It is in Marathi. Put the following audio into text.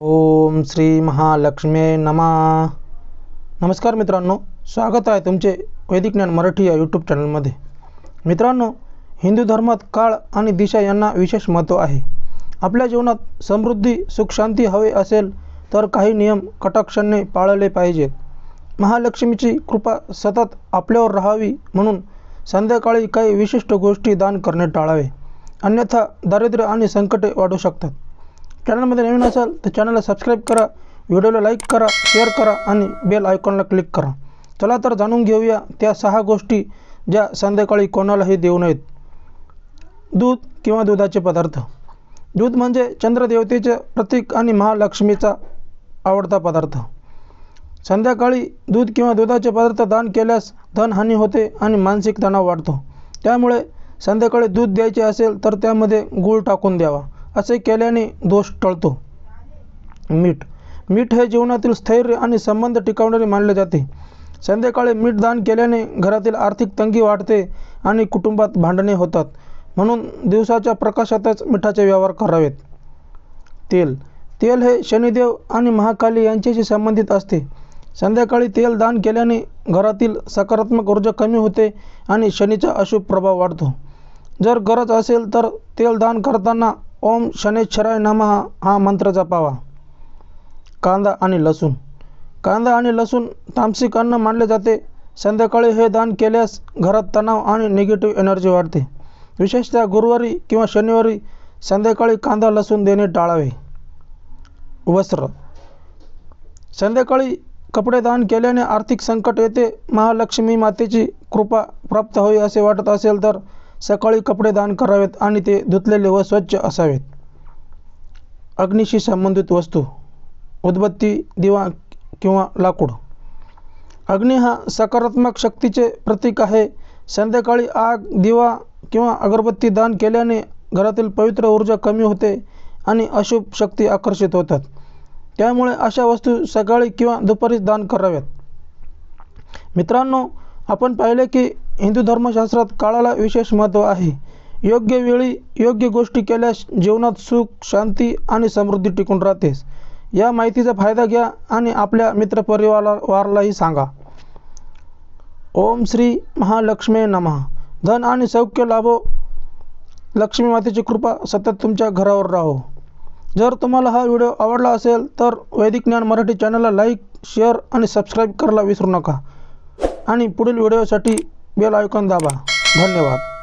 ओम श्री महालक्ष्मी नमा. नमस्कार मित्रांनो स्वागत आहे तुमचे वैदिक ज्ञान मराठी या यूट्यूब चॅनलमध्ये मित्रांनो हिंदू धर्मात काळ आणि दिशा यांना विशेष महत्त्व आहे. आपल्या जीवनात समृद्धी सुखशांती हवे असेल तर काही नियम कटाक्षाने पाळले पाहिजेत. महालक्ष्मीची कृपा सतत आपल्यावर राहावी म्हणून संध्याकाळी काही विशिष्ट गोष्टी दान करणे टाळावे. अन्यथा दारिद्र्य आणि संकटे वाढू शकतात. चॅनलमध्ये नवीन असाल तर चॅनलला सबस्क्राईब करा व्हिडिओला लाईक करा शेअर करा आणि बेल आयकॉनला क्लिक करा. चला तर जाणून घेऊया त्या सहा गोष्टी ज्या संध्याकाळी कोणालाही देऊ नयेत. दूध किंवा दुधाचे पदार्थ. दूध म्हणजे चंद्रदेवतेचे प्रतीक आणि महालक्ष्मीचा आवडता पदार्थ. संध्याकाळी दूध किंवा दुधाचे पदार्थ दान केल्यास धनहानी होते आणि मानसिक तणाव वाढतो. त्यामुळे संध्याकाळी दूध द्यायचे असेल तर त्यामध्ये गूळ टाकून द्यावा. असे केल्याने दोष टळतो. मीठ. मीठ हे जीवनातील स्थैर्य आणि संबंध टिकवणारे मानले जाते. संध्याकाळी मीठ दान केल्याने घरातील आर्थिक तंगी वाढते आणि कुटुंबात भांडणे होतात. म्हणून दिवसाच्या प्रकाशातच मिठाचे व्यवहार करावेत. तेल. तेल हे शनिदेव आणि महाकाली यांच्याशी संबंधित असते. संध्याकाळी तेल दान केल्याने घरातील सकारात्मक ऊर्जा कमी होते आणि शनीचा अशुभ प्रभाव वाढतो. जर गरज असेल तर तेल दान करताना ओम शनेश्वराय नमः हा मंत्र जपावा. कांदा आणि लसूण. कांदा आणि लसूण तामसिक अन्न मानले जाते. संध्याकाळी हे दान केल्यास घरात तणाव आणि निगेटिव्ह एनर्जी वाढते. विशेषतः गुरुवारी किंवा शनिवारी संध्याकाळी कांदा लसूण देणे टाळावे. वस्त्र. संध्याकाळी कपडे दान केल्याने आर्थिक संकट येते. महालक्ष्मी मातेची कृपा प्राप्त होई असे वाटत असेल तर सकाळी कपडे दान करावेत आणि ते धुतलेले व स्वच्छ असावेत. अग्नीशी संबंधित वस्तू उदबत्ती दिवा किंवा लाकूड. अग्नी हा सकारात्मक शक्तीचे प्रतीक आहे. संध्याकाळी आग दिवा किंवा अगरबत्ती दान केल्याने घरातील पवित्र ऊर्जा कमी होते आणि अशुभ शक्ती आकर्षित होतात. त्यामुळे अशा वस्तू सकाळी किंवा दुपारीच दान कराव्यात. मित्रांनो आपण पाहिले की हिंदू धर्मशास्त्रात काळाला विशेष महत्त्व आहे. योग्य वेळी योग्य गोष्टी केल्यास जीवनात सुख शांती आणि समृद्धी टिकून राहतेस या माहितीचा फायदा घ्या आणि आपल्या मित्रपरिवारालाही सांगा. ओम श्री महालक्ष्मी नमः. धन आणि सौख्य लाभो. लक्ष्मी मातेची कृपा सतत तुमच्या घरावर राहो. जर तुम्हाला हा व्हिडिओ आवडला असेल तर वैदिक ज्ञान मराठी चॅनलला लाईक शेअर आणि सबस्क्राईब करायला विसरू नका. आणि पुढील व्हिडिओसाठी बेल आयकॉन दाबा. धन्यवाद.